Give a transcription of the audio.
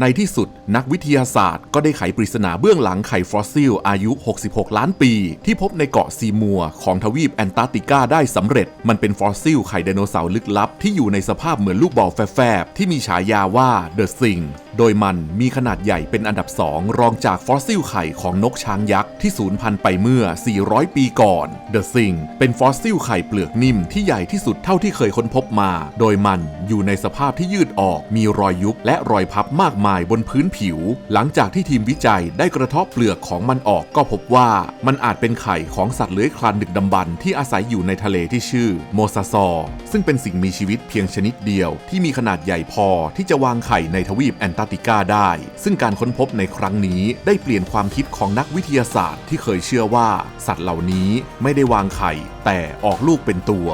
ในที่สุดนักวิทยาศาสตร์ก็ได้ไขปริศนาเบื้องหลังไข่ฟอสซิลอายุ 66 ล้านปี ที่พบในเกาะซีมัว ของทวีปแอนตาร์กติกาได้สำเร็จ มันเป็นฟอสซิลไข่ไดโนเสาร์ลึกลับ ที่อยู่ในสภาพเหมือนลูกบอลแฟบๆที่มีฉายาว่าเดอะซิงโดยมันมีขนาดใหญ่เป็นอันดับสองรองจากฟอสซิลไข่ของนกช้างยักษ์ที่สูญพันธุ์ไปเมื่อ 400 ปีก่อนเดอะซิงเป็นฟอสซิลไข่เปลือกนิ่มที่ใหญ่ที่สุดเท่าที่เคยค้นพบมา โดยมันอยู่ในสภาพที่ยืดออกมีรอยยุบและรอยพับมากมายบนพื้นผิว หลังจากที่ทีมวิจัยได้กระเทาะเปลือกของมันออกก็พบว่ามันอาจเป็นไข่ของสัตว์เลื้อยคลานดึกดำบรรที่อาศัยอยู่ในทะเลที่ชื่อโมซาซอร์ซึ่งเป็นสิ่งมีชีวิตเพียงชนิดเดียว ที่มีขนาดใหญ่พอที่จะวางไข่ในทวีปแอนตาร์กติกาได้ ซึ่งการค้นพบในครั้งนี้ได้เปลี่ยนความคิดของนักวิทยาศาสตร์ที่เคยเชื่อว่า สัตว์เหล่านี้ไม่ได้วางไข่แต่ออกลูกเป็นตัว